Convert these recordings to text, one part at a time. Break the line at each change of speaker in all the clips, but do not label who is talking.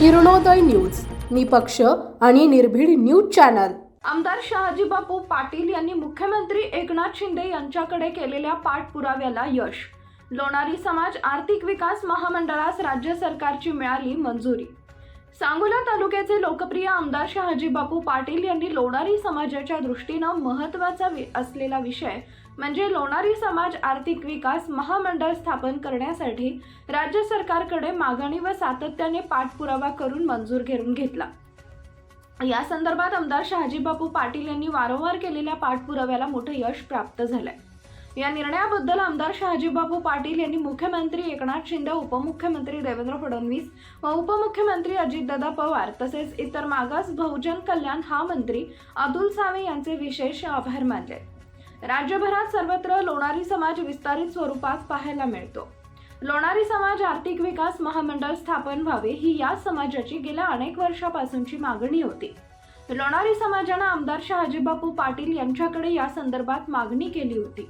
Kiranoday news निपक्ष आणि निर्भीड न्यूज चॅनल.
आमदार शहाजी बापू पाटील यांनी मुख्यमंत्री एकनाथ शिंदे यांच्याकडे केलेल्या पाठपुराव्याला यश. लोणारी समाज आर्थिक विकास महामंडळास राज्य सरकारची मिळाली मंजुरी. सांगोला तालुक्याचे लोकप्रिय आमदार शहाजी बापू पाटील यांनी लोणारी समाजाच्या दृष्टीनं महत्त्वाचा वि- असलेला विषय म्हणजे लोणारी समाज आर्थिक विकास महामंडळ स्थापन करण्यासाठी राज्य सरकारकडे मागणी व सातत्याने पाठपुरावा करून मंजूर घेऊन घेतला. या संदर्भात आमदार शहाजीबापू पाटील यांनी वारंवार केलेल्या पाठपुराव्याला मोठं यश प्राप्त झालंय. या निर्णयाबद्दल आमदार शहाजीबाबू पाटील यांनी मुख्यमंत्री एकनाथ शिंदे उपमुख्यमंत्री देवेंद्र फडणवीस व उपमुख्यमंत्री अजितदादा पवार तसेच इतर मागास बहुजन कल्याण हा मंत्री अतुल सावे यांचे विशेष आभार मानले. राज्यभरात सर्वत्र लोणारी समाज विस्तारित स्वरूपात पाहायला मिळतो. लोणारी समाज आर्थिक विकास महामंडळ स्थापन व्हावे ही या समाजाची गेल्या अनेक वर्षापासूनची मागणी होती. लोणारी समाजानं आमदार शहाजीबापू पाटील यांच्याकडे या संदर्भात मागणी केली होती.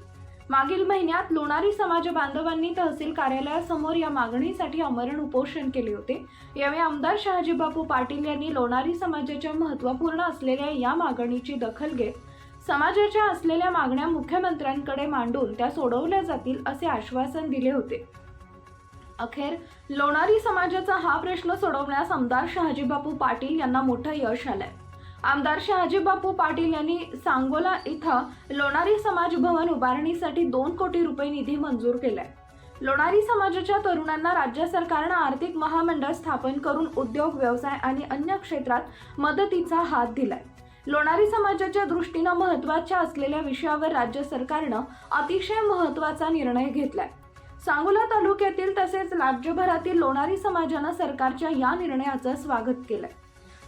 मागील महिन्यात लोणारी समाज बांधवांनी तहसील कार्यालयासमोर या मागणीसाठी आमरण उपोषण केले होते. यावेळी आमदार शहाजीबापू पाटील यांनी लोणारी समाजाच्या महत्त्वपूर्ण असलेल्या या मागणीची दखल घेत समाजाच्या असलेल्या मागण्या मुख्यमंत्र्यांकडे मांडून त्या सोडवल्या जातील असे आश्वासन दिले होते. अखेर लोणारी समाजाचा हा प्रश्न सोडवण्यास आमदार शहाजीबापू पाटील यांना मोठं यश आलंय. आमदार शहाजीबापू पाटील यांनी सांगोला इथं लोणारी समाज भवन उभारणीसाठी दोन कोटी रुपये निधी मंजूर केलाय. लोणारी समाजाच्या तरुणांना राज्य सरकारनं आर्थिक महामंडळ स्थापन करून उद्योग व्यवसाय आणि अन्य क्षेत्रात मदतीचा हात दिलाय. लोणारी समाजाच्या दृष्टीनं महत्त्वाच्या असलेल्या विषयावर राज्य सरकारनं अतिशय महत्त्वाचा निर्णय घेतलाय. सांगोला तालुक्यातील तसेच राज्यभरातील लोणारी समाजानं सरकारच्या या निर्णयाचं स्वागत केलंय.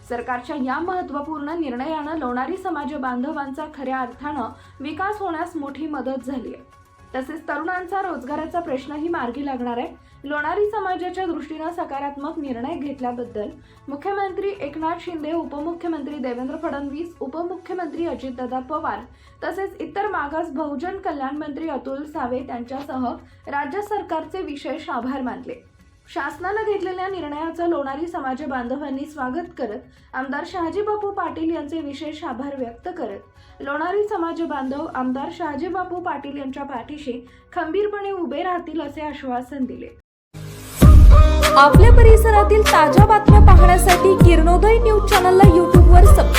सरकारच्या या महत्त्वपूर्ण निर्णयानं लोणारी समाज बांधवांचा खऱ्या अर्थानं विकास होण्यास मोठी मदत झाली आहे. तसेच तरुणांचा रोजगाराचा प्रश्नही मार्गी लागणार आहे. लोणारी समाजाच्या दृष्टीनं सकारात्मक निर्णय घेतल्याबद्दल मुख्यमंत्री एकनाथ शिंदे उपमुख्यमंत्री देवेंद्र फडणवीस उपमुख्यमंत्री अजितदादा पवार तसेच इतर मागास बहुजन कल्याण मंत्री अतुल सावे त्यांच्यासह राज्य सरकारचे विशेष आभार मानले. शासनानं घेतलेल्या निर्णयाचं लोणारी समाज बांधवांनी स्वागत करत आमदार शहाजीबापू पाटील यांचे विशेष आभार व्यक्त करत लोणारी समाज बांधव आमदार शहाजीबापू पाटील यांच्या पाठीशी खंबीरपणे उभे राहतील असे आश्वासन दिले.
आपल्या परिसरातील ताज्या बातम्या पाहण्यासाठी किरणोदय न्यूज चॅनलला यूट्यूबवर सबस्क्राईब